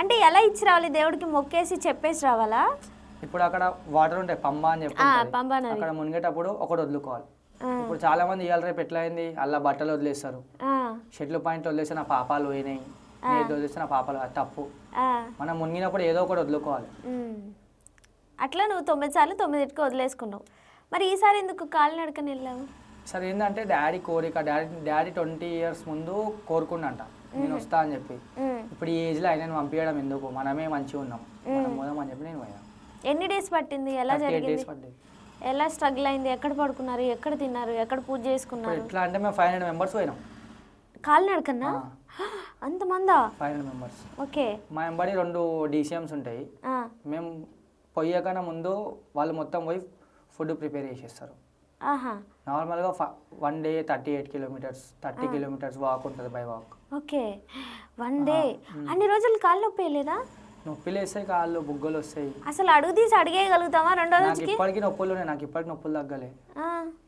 అంటే ఎలా ఇచ్చి రావాలి? దేవుడికి మొక్కేసి చెప్పేసి రావాలా? ఇప్పుడు అక్కడ వాటర్ ఉంటాయి పంబ అని చెప్పి. పంబా. అక్కడ మునిగేటప్పుడు ఒకటి వదులుకోవాలి. ఇప్పుడు చాలా మంది ఇవాళ రేపు ఎట్లా అయింది అలా బట్టలు వదిలేస్తారు. ఆ, షెట్లు పాయింట్ వదిలేస్తే నా పాపాలు పోయినాయి. నేను వదిలేస్తే నా పాపాలు అది తప్పు. మనం మునిగినప్పుడు ఏదో ఒకటి వదులుకోవాలి. అట్లా నువ్వు తొమ్మిది సార్లు తొమ్మిదింటికి వదిలేసుకున్నావు. మరి ఈసారి ఎందుకు కాలినడకని వెళ్ళావు? సరే ఏంటంటే డాడీ కోరిక డాడీ డాడీ ట్వంటీ ఇయర్స్ ముందు కోరుకుండంట. నేను వస్తా అని చెప్పి. ఇప్పుడు ఈ ఏజ్లో ఆయనను పంపించడం ఎందుకు? మనమే మంచిగా ఉన్నాం. మనం పోదాం అని చెప్పి నేను పోయాను. ఎన్ని డేస్ పట్టింది? ఎలా జరిగింది? ఎలా స్ట్రగుల్ అయింది? ఎక్కడ పడుకున్నారు? ఎక్కడ తిన్నారు? ఎక్కడ పూజ చేసుకున్నారు? ఎట్లా అంటే మేము ఫైవ్ హండ్రెడ్ మెంబర్స్ పోయినాం. కాలినడకన్నా అంతమందా ఫైవ్ హండ్రెడ్ మెంబర్స్. ఓకే. మా వెంబడి రెండు డీసీఎమ్స్ ఉంటాయి. మేము పోయాకన్నా ముందు వాళ్ళు మొత్తం పోయి ఫుడ్ ప్రిపేర్ చేసేస్తారు. నార్మల్గా one day thirty eight kilometres thirty kilometres walk ఉంటుంది by walk. Okay. One day. అన్ని రోజులు కాళ్ళు నొప్పి లేదా నొప్పిలు వేస్తాయి కాళ్ళు బుగ్గలు వస్తాయి. అసలు అడుగు తీసి అడిగేయగలుగుతామా రెండో రోజుకి ఇప్పటికీ నొప్పులు ఉన్నాయి నాకు ఇప్పటికి నొప్పులు తగ్గలే.